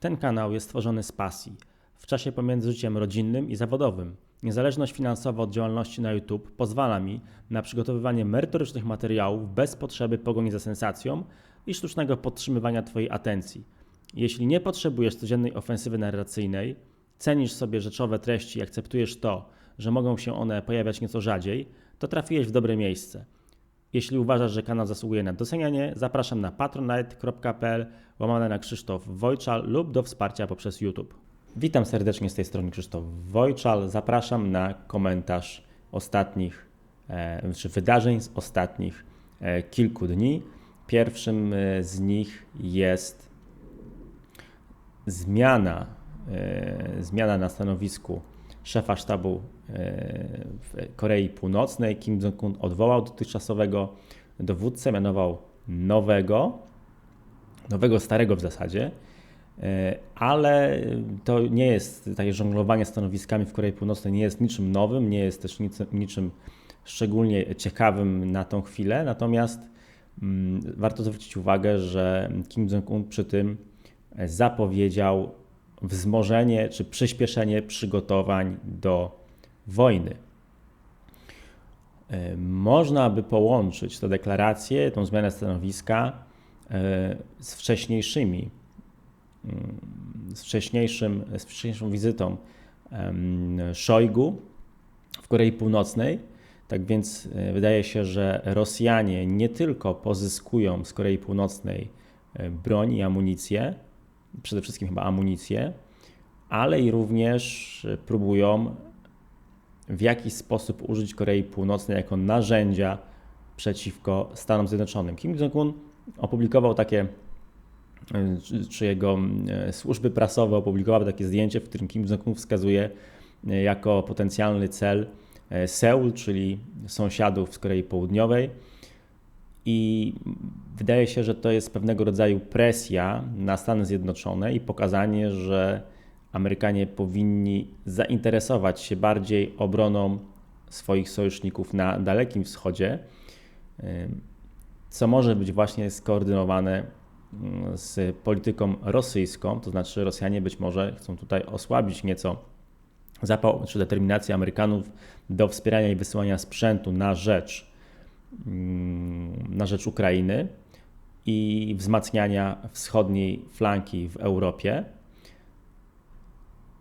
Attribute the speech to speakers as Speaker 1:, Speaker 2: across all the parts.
Speaker 1: Ten kanał jest stworzony z pasji, w czasie pomiędzy życiem rodzinnym i zawodowym. Niezależność finansowa od działalności na YouTube pozwala mi na przygotowywanie merytorycznych materiałów bez potrzeby pogoni za sensacją i sztucznego podtrzymywania Twojej atencji. Jeśli nie potrzebujesz codziennej ofensywy narracyjnej, cenisz sobie rzeczowe treści i akceptujesz to, że mogą się one pojawiać nieco rzadziej, to trafiłeś w dobre miejsce. Jeśli uważasz, że kanał zasługuje na docenianie, zapraszam na patronite.pl łamane na Krzysztof Wojczal lub do wsparcia poprzez YouTube. Witam serdecznie z tej strony Krzysztof Wojczal. Zapraszam na komentarz ostatnich, e, czy wydarzeń z ostatnich e, kilku dni. Pierwszym e, z nich jest zmiana, zmiana na stanowisku szefa sztabu w Korei Północnej. Kim Jong-un odwołał dotychczasowego dowódcę, mianował nowego, nowego starego w zasadzie, e, ale to nie jest takie żonglowanie stanowiskami w Korei Północnej, nie jest niczym nowym, nie jest też nic, niczym szczególnie ciekawym na tą chwilę, natomiast mm, warto zwrócić uwagę, że Kim Jong-un przy tym zapowiedział wzmożenie czy przyspieszenie przygotowań do wojny. E, można by połączyć tę deklarację, tą zmianę stanowiska e, z wcześniejszymi, mm, z, wcześniejszym, z wcześniejszą wizytą Szojgu w Korei Północnej. Tak więc e, wydaje się, że Rosjanie nie tylko pozyskują z Korei Północnej broń i amunicję, przede wszystkim chyba amunicję, ale i również próbują w jakiś sposób użyć Korei Północnej jako narzędzia przeciwko Stanom Zjednoczonym. Kim Jong-un opublikował takie, czy jego e, służby prasowe opublikowały takie zdjęcie, w którym Kim Jong-un wskazuje e, jako potencjalny cel e, Seul, czyli sąsiadów z Korei Południowej. I wydaje się, że to jest pewnego rodzaju presja na Stany Zjednoczone i pokazanie, że Amerykanie powinni zainteresować się bardziej obroną swoich sojuszników na Dalekim Wschodzie, co może być właśnie skoordynowane mm, z polityką rosyjską, to znaczy Rosjanie być może chcą tutaj osłabić nieco zapał czy determinację Amerykanów do wspierania i wysyłania sprzętu na rzecz, mm, na rzecz Ukrainy i wzmacniania wschodniej flanki w Europie.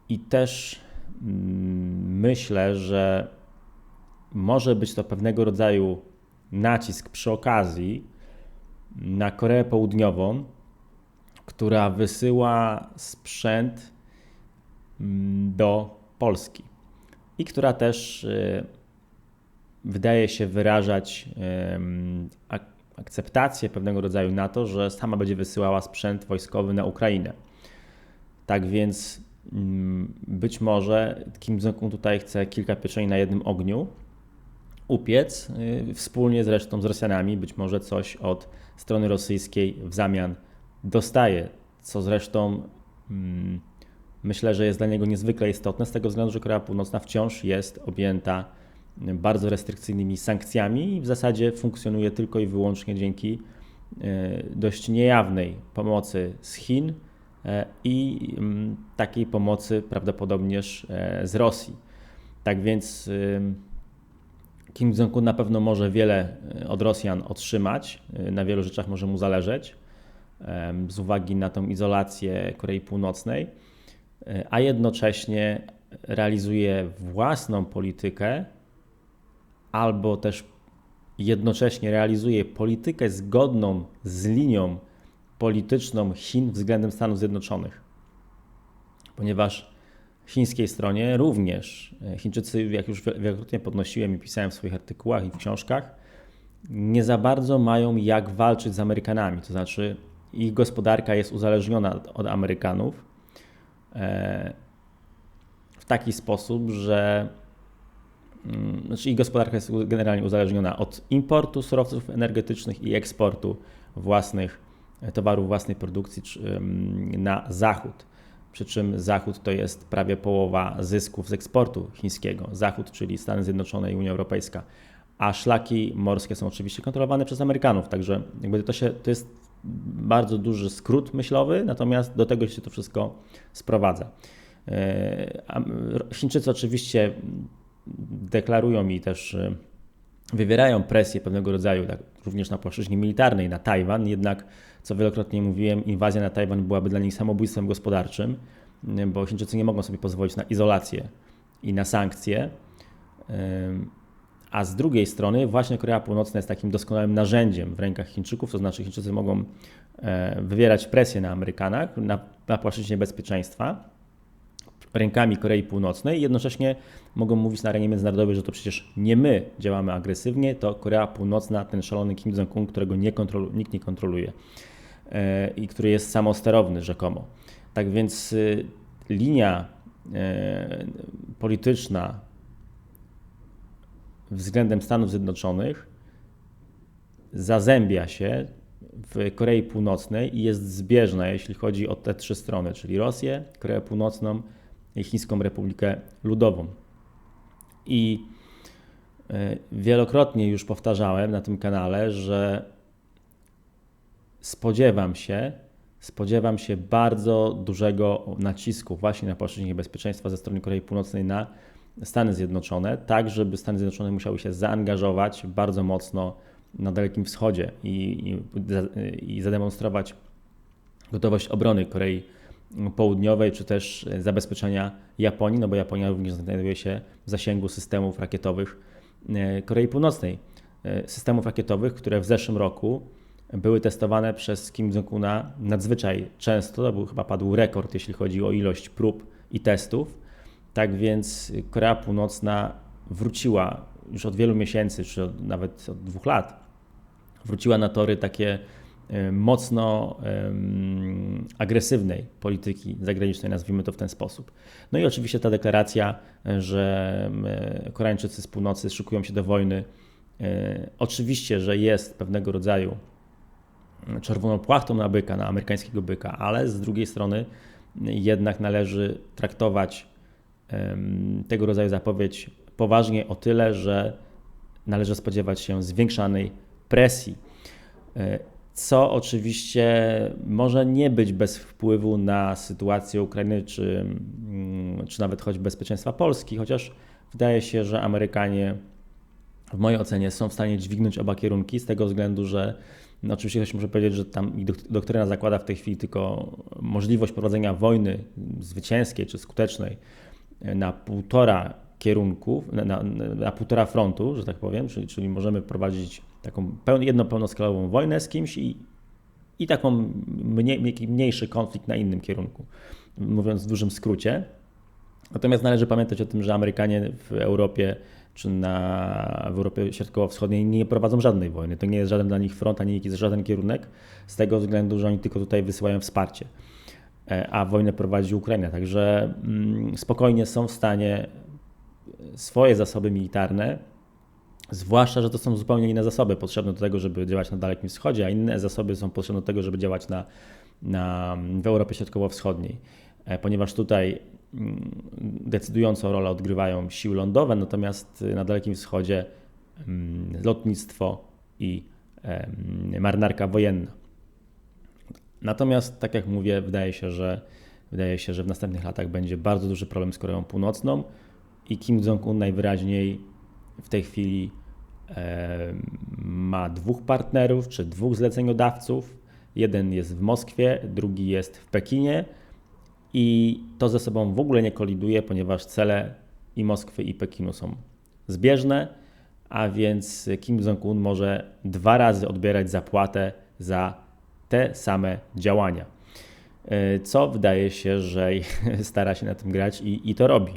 Speaker 1: I też mm, myślę, że może być to pewnego rodzaju nacisk przy okazji na Koreę Południową, która wysyła sprzęt mm, do Polski i która też y, wydaje się wyrażać akceptację pewnego rodzaju na to, że sama będzie wysyłała sprzęt wojskowy na Ukrainę. Tak więc być może Kim Jong-un tutaj chce kilka pieczeni na jednym ogniu upiec, y, wspólnie zresztą z Rosjanami, być może coś od strony rosyjskiej w zamian dostaje, co zresztą mm, myślę, że jest dla niego niezwykle istotne, z tego względu, że Korea Północna wciąż jest objęta bardzo restrykcyjnymi sankcjami i w zasadzie funkcjonuje tylko i wyłącznie dzięki y, dość niejawnej pomocy z Chin, i mm, takiej pomocy prawdopodobnież e, z Rosji. Tak więc Kim Jong-un na pewno może wiele e, od Rosjan otrzymać, na wielu rzeczach może mu zależeć z uwagi na tą izolację Korei Północnej, a jednocześnie realizuje własną politykę albo też jednocześnie realizuje politykę zgodną z linią polityczną Chin względem Stanów Zjednoczonych. Ponieważ chińskiej stronie również e, Chińczycy, jak już wielokrotnie podnosiłem i pisałem w swoich artykułach i w książkach, nie za bardzo mają jak walczyć z Amerykanami. To znaczy, ich gospodarka jest uzależniona od Amerykanów e, w taki sposób, że mm, znaczy ich gospodarka jest generalnie uzależniona od importu surowców energetycznych i eksportu własnych towarów własnej produkcji na zachód. Przy czym zachód to jest prawie połowa zysków z eksportu chińskiego. Zachód, czyli Stany Zjednoczone i Unia Europejska. A szlaki morskie są oczywiście kontrolowane przez Amerykanów, także jakby to, się, to jest bardzo duży skrót myślowy, natomiast do tego się to wszystko sprowadza. Chińczycy oczywiście deklarują i też wywierają presję pewnego rodzaju, tak, również na płaszczyźnie militarnej, na Tajwan, jednak, co wielokrotnie mówiłem, inwazja na Tajwan byłaby dla nich samobójstwem gospodarczym, bo Chińczycy nie mogą sobie pozwolić na izolację i na sankcje. A z drugiej strony, właśnie Korea Północna jest takim doskonałym narzędziem w rękach Chińczyków, to znaczy Chińczycy mogą e, wywierać presję na Amerykanach na, na płaszczyźnie bezpieczeństwa rękami Korei Północnej i jednocześnie mogą mówić na arenie międzynarodowej, że to przecież nie my działamy agresywnie, to Korea Północna, ten szalony Kim Jong-un, którego nie nikt nie kontroluje i który jest samosterowny rzekomo. Tak więc y, linia e, polityczna względem Stanów Zjednoczonych zazębia się w Korei Północnej i jest zbieżna, jeśli chodzi o te trzy strony, czyli Rosję, Koreę Północną i Chińską Republikę Ludową. I e, wielokrotnie już powtarzałem na tym kanale, że spodziewam się, spodziewam się bardzo dużego nacisku właśnie na płaszczyźnie bezpieczeństwa ze strony Korei Północnej na Stany Zjednoczone, tak żeby Stany Zjednoczone musiały się zaangażować bardzo mocno na Dalekim Wschodzie i, i, i zademonstrować gotowość obrony Korei Południowej, czy też zabezpieczenia Japonii, no bo Japonia również znajduje się w zasięgu systemów rakietowych e, Korei Północnej. E, systemów rakietowych, które w zeszłym roku były testowane przez Kim Jong-una nadzwyczaj często, to był chyba padł rekord, jeśli chodzi o ilość prób i testów. Tak więc Korea Północna wróciła już od wielu miesięcy, czy od, nawet od dwóch lat, wróciła na tory takie mocno um, agresywnej polityki zagranicznej, nazwijmy to w ten sposób. No i oczywiście ta deklaracja, że Koreańczycy z północy szykują się do wojny, e, oczywiście, że jest pewnego rodzaju czerwoną płachtą na byka, na amerykańskiego byka, ale z drugiej strony jednak należy traktować tego rodzaju zapowiedź poważnie o tyle, że należy spodziewać się zwiększanej presji, e, co oczywiście może nie być bez wpływu na sytuację Ukrainy, czy, mm, czy nawet choć bezpieczeństwa Polski, chociaż wydaje się, że Amerykanie w mojej ocenie są w stanie dźwignąć oba kierunki z tego względu, że no oczywiście ktoś może powiedzieć, że tam doktryna zakłada w tej chwili tylko możliwość prowadzenia wojny zwycięskiej czy skutecznej na półtora kierunku, na, na, na, półtora frontu, że tak powiem, czyli, czyli możemy prowadzić taką pełn, jedną pełnoskalową wojnę z kimś i, i taką mniej, mniejszy konflikt na innym kierunku, mówiąc w dużym skrócie. Natomiast należy pamiętać o tym, że Amerykanie w Europie czy na, w Europie Środkowo-Wschodniej nie prowadzą żadnej wojny. To nie jest żaden dla nich front, ani żaden kierunek, z tego względu, że oni tylko tutaj wysyłają wsparcie. E, a wojnę prowadzi Ukraina. Także mm, spokojnie są w stanie swoje zasoby militarne, zwłaszcza, że to są zupełnie inne zasoby potrzebne do tego, żeby działać na Dalekim Wschodzie, a inne zasoby są potrzebne do tego, żeby działać na, na, w Europie Środkowo-Wschodniej, e, ponieważ tutaj decydującą rolę odgrywają siły lądowe, natomiast na Dalekim Wschodzie mm, lotnictwo i marynarka wojenna. Natomiast, tak jak mówię, wydaje się, że wydaje się, że w następnych latach będzie bardzo duży problem z Koreą Północną i Kim Jong-un najwyraźniej w tej chwili ma dwóch partnerów czy dwóch zleceniodawców. Jeden jest w Moskwie, drugi jest w Pekinie i to ze sobą w ogóle nie koliduje, ponieważ cele i Moskwy i Pekinu są zbieżne, a więc Kim Jong-un może dwa razy odbierać zapłatę za te same działania. E, co wydaje się, że stara się na tym grać i, i to robi.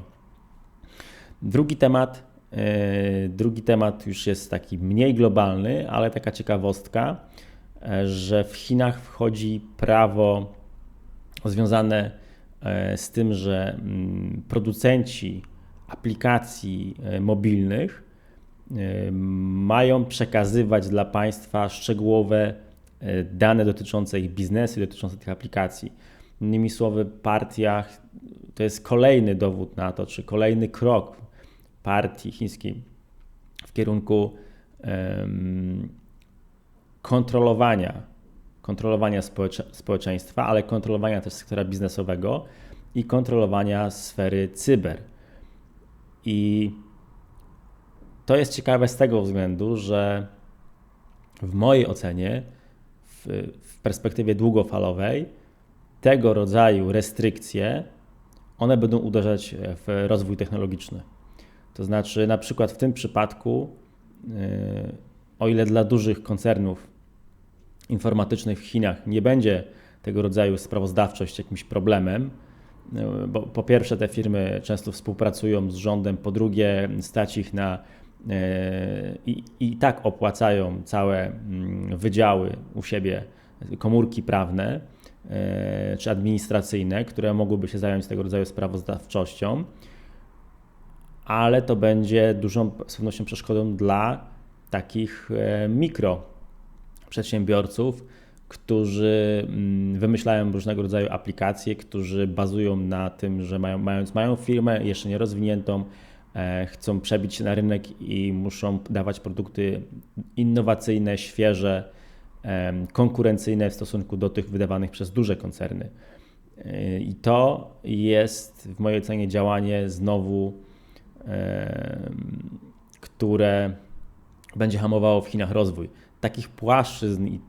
Speaker 1: Drugi temat, e, drugi temat już jest taki mniej globalny, ale taka ciekawostka, e, że w Chinach wchodzi prawo związane z tym, że mm, producenci aplikacji mobilnych mają przekazywać dla państwa szczegółowe E, dane dotyczące ich biznesu, dotyczące tych aplikacji. Innymi słowy, partia to jest kolejny dowód na to, czy kolejny krok partii chińskiej w kierunku kontrolowania kontrolowania społecze społeczeństwa, ale kontrolowania też sektora biznesowego i kontrolowania sfery cyber. I to jest ciekawe z tego względu, że w mojej ocenie, w, w perspektywie długofalowej, tego rodzaju restrykcje, one będą uderzać w rozwój technologiczny. To znaczy, na przykład w tym przypadku, yy, o ile dla dużych koncernów informatycznych w Chinach nie będzie tego rodzaju sprawozdawczość jakimś problemem, yy, bo po pierwsze te firmy często współpracują z rządem, po drugie stać ich na yy, i, i tak opłacają całe mm, wydziały u siebie, komórki prawne czy administracyjne, które mogłyby się zająć tego rodzaju sprawozdawczością ale to będzie dużą z pewnością przeszkodą dla takich e, mikro przedsiębiorców, którzy mm, wymyślają różnego rodzaju aplikacje, którzy bazują na tym, że mają, mając mają firmę jeszcze nie rozwiniętą, e, chcą przebić się na rynek i muszą dawać produkty innowacyjne, świeże, konkurencyjne w stosunku do tych wydawanych przez duże koncerny. E, I to jest w mojej ocenie działanie znowu które będzie hamowało w Chinach rozwój. Takich płaszczyzn i,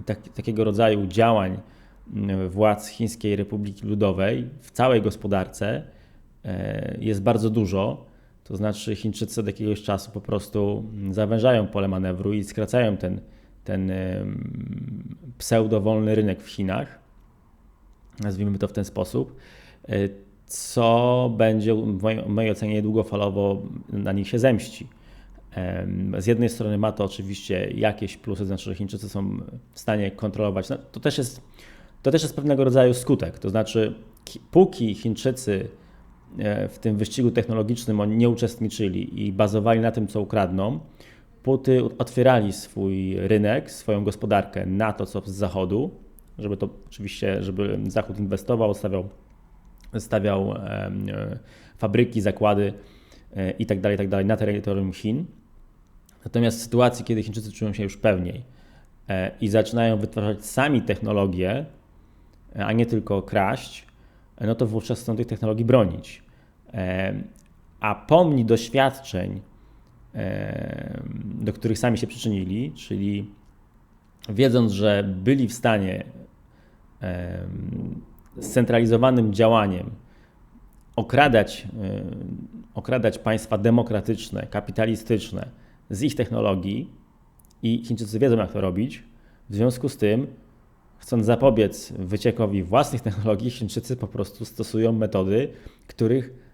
Speaker 1: i tak, takiego rodzaju działań władz Chińskiej Republiki Ludowej w całej gospodarce e, jest bardzo dużo. To znaczy, Chińczycy od jakiegoś czasu po prostu zawężają pole manewru i skracają ten, ten pseudowolny rynek w Chinach. Nazwijmy to w ten sposób. E, co będzie w mojej ocenie długofalowo na nich się zemści. Z jednej strony ma to oczywiście jakieś plusy, znaczy, że Chińczycy są w stanie kontrolować. No, to, też jest, to też jest pewnego rodzaju skutek. To znaczy, póki Chińczycy e, w tym wyścigu technologicznym oni nie uczestniczyli i bazowali na tym, co ukradną, póty otwierali swój rynek, swoją gospodarkę na to, co z zachodu, żeby to oczywiście, żeby Zachód inwestował, stawiał stawiał e, fabryki, zakłady itd., e, itd. Tak tak na terytorium Chin. Natomiast w sytuacji, kiedy Chińczycy czują się już pewniej e, i zaczynają wytwarzać sami technologie, a nie tylko kraść, no to wówczas chcą tych technologii bronić. A pomni doświadczeń, do których sami się przyczynili, czyli wiedząc, że byli w stanie scentralizowanym działaniem okradać, e, okradać państwa demokratyczne, kapitalistyczne z ich technologii i Chińczycy wiedzą, jak to robić. W związku z tym, chcąc zapobiec wyciekowi własnych technologii, Chińczycy po prostu stosują metody, których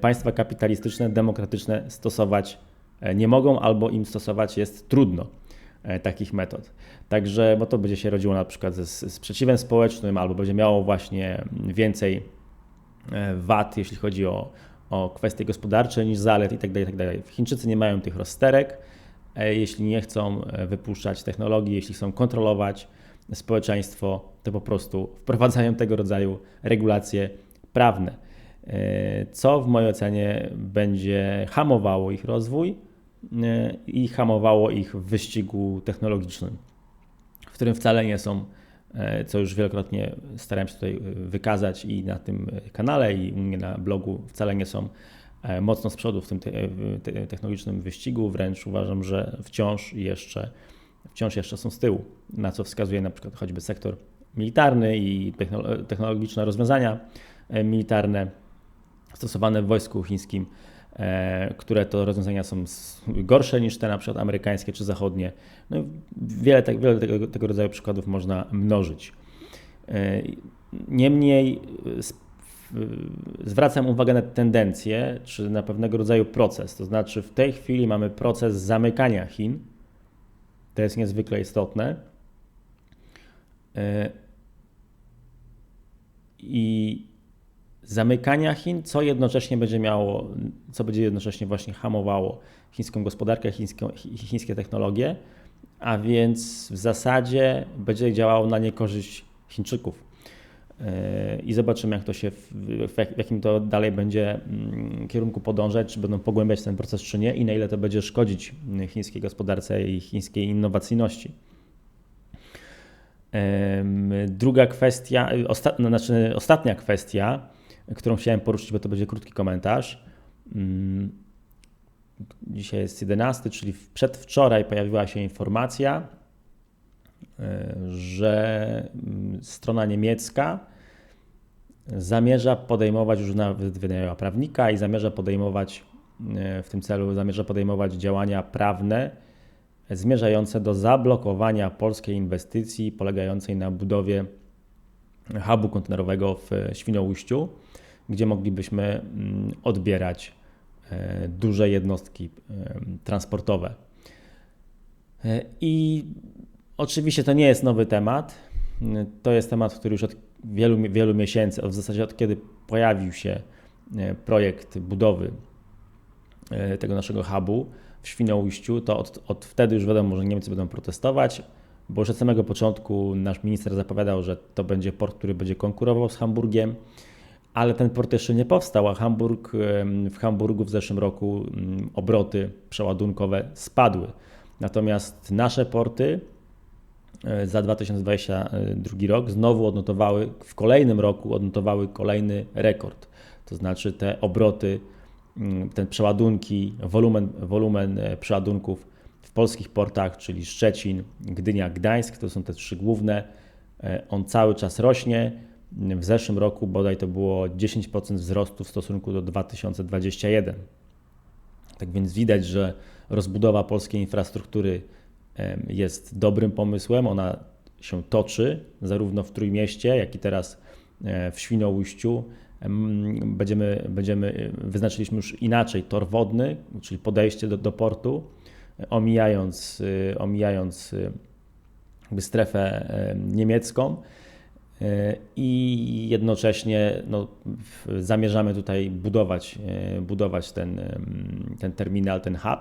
Speaker 1: państwa kapitalistyczne, demokratyczne stosować e, nie mogą albo im stosować jest trudno. E, takich metod. Także, bo to będzie się rodziło na przykład ze sprzeciwem społecznym, albo będzie miało właśnie więcej e, wad, jeśli chodzi o, o kwestie gospodarcze, niż zalet itd., tak itd. Tak Chińczycy nie mają tych rozsterek, e, jeśli nie chcą wypuszczać technologii, jeśli chcą kontrolować społeczeństwo, to po prostu wprowadzają tego rodzaju regulacje prawne, co w mojej ocenie będzie hamowało ich rozwój i hamowało ich w wyścigu technologicznym, w którym wcale nie są, e, co już wielokrotnie starałem się tutaj e, wykazać i na tym kanale, i u mnie na blogu, wcale nie są e, mocno z przodu w tym technologicznym wyścigu, wręcz uważam, że wciąż jeszcze, wciąż jeszcze są z tyłu, na co wskazuje na przykład choćby sektor militarny i technologiczne rozwiązania militarne stosowane w wojsku chińskim. E, które to rozwiązania są gorsze niż te na przykład amerykańskie czy zachodnie. No, wiele, te, wiele tego, tego rodzaju przykładów można mnożyć. E, niemniej zwracam uwagę na tendencję, czy na pewnego rodzaju proces. To znaczy, w tej chwili mamy proces zamykania Chin. To jest niezwykle istotne. E, I zamykania Chin, co jednocześnie będzie miało, co będzie jednocześnie właśnie hamowało chińską gospodarkę, chińską, chińskie technologie, a więc w zasadzie będzie działało na niekorzyść Chińczyków. Yy, I zobaczymy, jak to się, w jakim to dalej będzie mm, kierunku podążać, czy będą pogłębiać ten proces, czy nie, i na ile to będzie szkodzić chińskiej gospodarce i chińskiej innowacyjności. Druga kwestia, osta, no, znaczy ostatnia kwestia, którą chciałem poruszyć, bo to będzie krótki komentarz. Mm, dzisiaj jest 11, czyli przedwczoraj pojawiła się informacja, e, że mm, strona niemiecka zamierza podejmować, już nawet wynajęła prawnika i zamierza podejmować e, w tym celu, zamierza podejmować działania prawne zmierzające do zablokowania polskiej inwestycji polegającej na budowie hubu kontenerowego w Świnoujściu, gdzie moglibyśmy mm, odbierać e, duże jednostki e, transportowe. E, I oczywiście to nie jest nowy temat. To jest temat, który już od wielu, wielu miesięcy, w zasadzie od kiedy pojawił się projekt budowy tego naszego hubu, w Świnoujściu, to od, od wtedy już wiadomo, że Niemcy będą protestować, bo już od samego początku nasz minister zapowiadał, że to będzie port, który będzie konkurował z Hamburgiem, ale ten port jeszcze nie powstał, a Hamburg, w Hamburgu w zeszłym roku obroty przeładunkowe spadły. Natomiast nasze porty e, za 2022 rok znowu odnotowały, w kolejnym roku odnotowały kolejny rekord. To znaczy te obroty Mm, ten przeładunki, wolumen, wolumen e, przeładunków w polskich portach, czyli Szczecin, Gdynia, Gdańsk, to są te trzy główne, e, on cały czas rośnie. W zeszłym roku bodaj to było 10% wzrostu w stosunku do 2021. Tak więc widać, że rozbudowa polskiej infrastruktury jest dobrym pomysłem. Ona się toczy zarówno w Trójmieście, jak i teraz e, w Świnoujściu będziemy, będziemy, wyznaczyliśmy już inaczej tor wodny, czyli podejście do, do portu, omijając, y, omijając y, strefę niemiecką y, i jednocześnie no, zamierzamy tutaj budować, budować ten, ten terminal, ten hub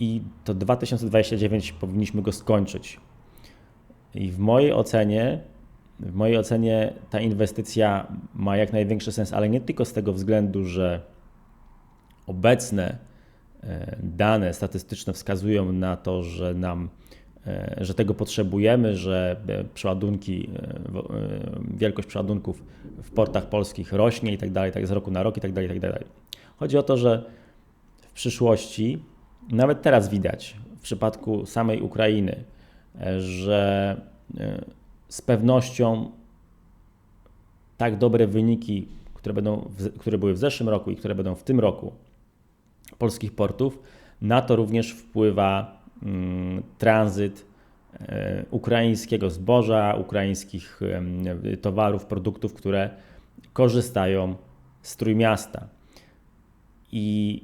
Speaker 1: i to 2029 powinniśmy go skończyć. I w mojej ocenie w mojej ocenie ta inwestycja ma jak największy sens, ale nie tylko z tego względu, że obecne dane statystyczne wskazują na to, że nam e, że tego potrzebujemy, że e, przeładunki, wielkość przeładunków w portach polskich rośnie i tak dalej, tak z roku na rok i tak dalej, tak dalej. Chodzi o to, że w przyszłości, nawet teraz widać w przypadku samej Ukrainy, że z pewnością tak dobre wyniki, które, będą, które były w zeszłym roku i które będą w tym roku polskich portów, na to również wpływa mm, tranzyt e, ukraińskiego zboża, ukraińskich towarów, produktów, które korzystają z Trójmiasta. I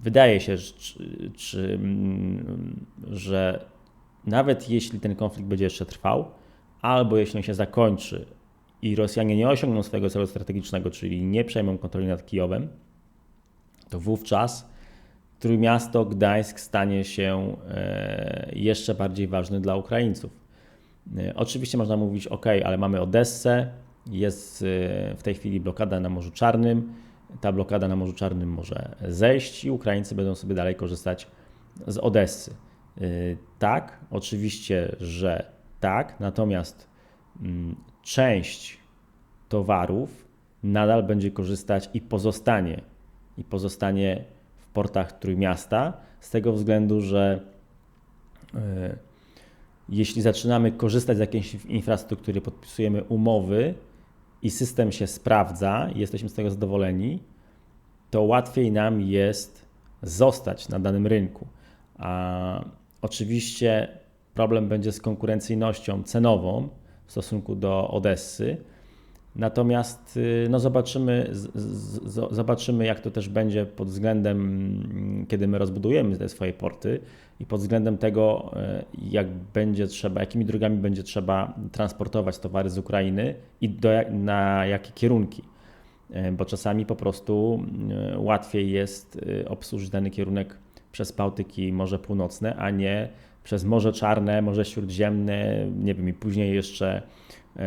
Speaker 1: wydaje się, że, czy, mm, że nawet jeśli ten konflikt będzie jeszcze trwał, albo jeśli on się zakończy i Rosjanie nie osiągną swojego celu strategicznego, czyli nie przejmą kontroli nad Kijowem, to wówczas Trójmiasto Gdańsk stanie się e, jeszcze bardziej ważny dla Ukraińców. E, oczywiście można mówić, ok, ale mamy Odessę, jest e, w tej chwili blokada na Morzu Czarnym, ta blokada na Morzu Czarnym może zejść i Ukraińcy będą sobie dalej korzystać z Odessy. Tak, oczywiście, że tak, natomiast mm, część towarów nadal będzie korzystać i pozostanie i pozostanie w portach Trójmiasta z tego względu, że e, jeśli zaczynamy korzystać z jakiejś infrastruktury, podpisujemy umowy i system się sprawdza i jesteśmy z tego zadowoleni, to łatwiej nam jest zostać na danym rynku. A oczywiście problem będzie z konkurencyjnością cenową w stosunku do Odessy. Natomiast y, no zobaczymy, z, z, zobaczymy, jak to też będzie pod względem, mm, kiedy my rozbudujemy te swoje porty i pod względem tego, y, jak będzie trzeba, jakimi drogami będzie trzeba transportować towary z Ukrainy i do, na jakie kierunki. Y, bo czasami po prostu łatwiej jest obsłużyć dany kierunek przez Bałtyk i Morze Północne, a nie przez Morze Czarne, Morze Śródziemne, nie wiem, i później jeszcze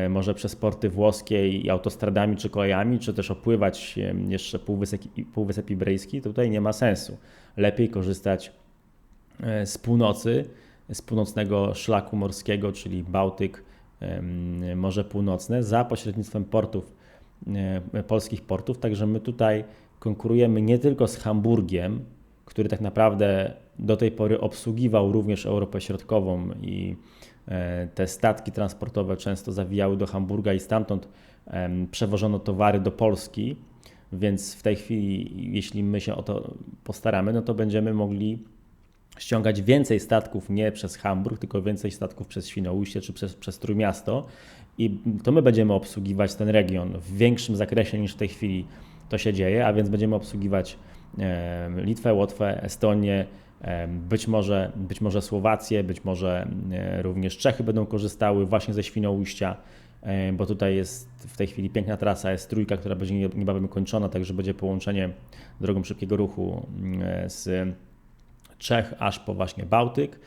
Speaker 1: może przez porty włoskie i autostradami czy kolejami, czy też opływać jeszcze Półwysep, Półwysep Iberyjski, tutaj nie ma sensu. Lepiej korzystać e, z północy, z północnego szlaku morskiego, czyli Bałtyk, Morze Północne, za pośrednictwem portów, polskich portów. Także my tutaj konkurujemy nie tylko z Hamburgiem, który tak naprawdę do tej pory obsługiwał również Europę Środkową i e, te statki transportowe często zawijały do Hamburga i stamtąd przewożono towary do Polski, więc w tej chwili, jeśli my się o to postaramy, no to będziemy mogli ściągać więcej statków nie przez Hamburg, tylko więcej statków przez Świnoujście czy przez, przez Trójmiasto. I to my będziemy obsługiwać ten region. W większym zakresie niż w tej chwili to się dzieje, a więc będziemy obsługiwać Litwę, Łotwę, Estonię, być może, być może Słowację, być może e, również Czechy będą korzystały właśnie ze Świnoujścia, bo tutaj jest w tej chwili piękna trasa, jest trójka, która będzie niebawem kończona, także będzie połączenie drogą szybkiego ruchu mm, z Czech aż po właśnie Bałtyk.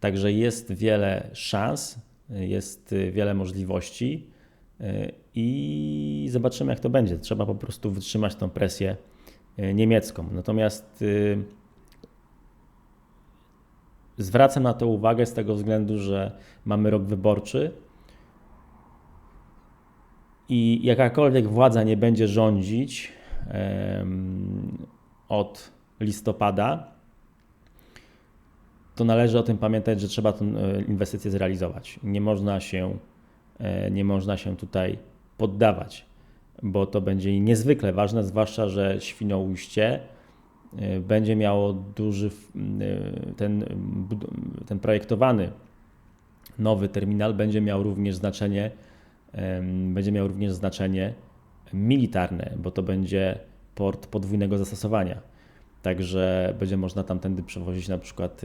Speaker 1: Także jest wiele szans, jest wiele możliwości e, i zobaczymy, jak to będzie. Trzeba po prostu wytrzymać tą presję e, niemiecką. Natomiast e, zwracam na to uwagę z tego względu, że mamy rok wyborczy i jakakolwiek władza nie będzie rządzić od listopada, to należy o tym pamiętać, że trzeba tę e, inwestycję zrealizować. Nie można się, e, nie można się tutaj poddawać, bo to będzie niezwykle ważne, zwłaszcza, że Świnoujście będzie miało duży, ten, ten projektowany nowy terminal będzie miał również znaczenie, będzie miał również znaczenie militarne, bo to będzie port podwójnego zastosowania Także będzie można tamtędy przewozić na przykład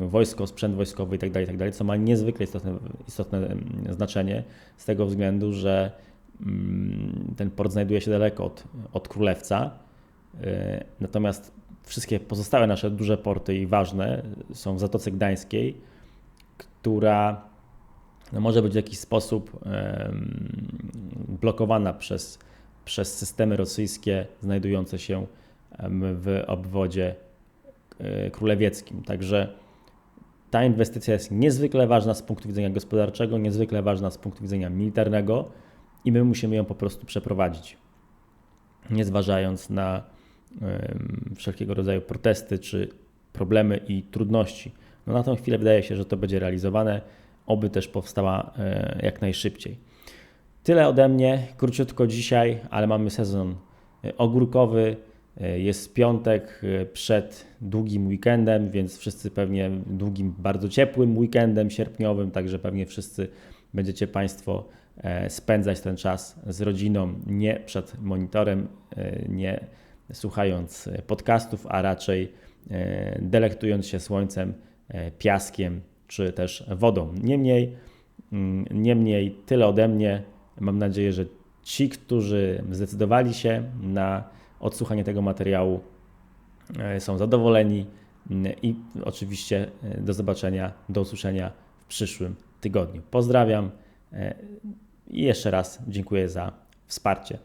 Speaker 1: wojsko, sprzęt wojskowy itd., tak itd., tak co ma niezwykle istotne, istotne znaczenie z tego względu, że mm, ten port znajduje się daleko od, od Królewca. E, natomiast wszystkie pozostałe nasze duże porty i ważne są w Zatoce Gdańskiej, która no może być w jakiś sposób blokowana przez, przez systemy rosyjskie znajdujące się w obwodzie e, królewieckim. Także ta inwestycja jest niezwykle ważna z punktu widzenia gospodarczego, niezwykle ważna z punktu widzenia militarnego i my musimy ją po prostu przeprowadzić. Nie zważając na wszelkiego rodzaju protesty czy problemy i trudności. No na tą chwilę wydaje się, że to będzie realizowane, oby też powstała e, jak najszybciej. Tyle ode mnie, króciutko dzisiaj, ale mamy sezon e, ogórkowy. E, jest piątek przed długim weekendem, więc wszyscy pewnie długim, bardzo ciepłym weekendem sierpniowym, także pewnie wszyscy będziecie Państwo spędzać ten czas z rodziną nie przed monitorem, nie słuchając podcastów, a raczej delektując się słońcem, piaskiem czy też wodą. Niemniej, mm, niemniej tyle ode mnie. Mam nadzieję, że ci, którzy zdecydowali się na odsłuchanie tego materiału e, są zadowoleni mm, i oczywiście e, do zobaczenia, do usłyszenia w przyszłym tygodniu. Pozdrawiam e, i jeszcze raz dziękuję za wsparcie.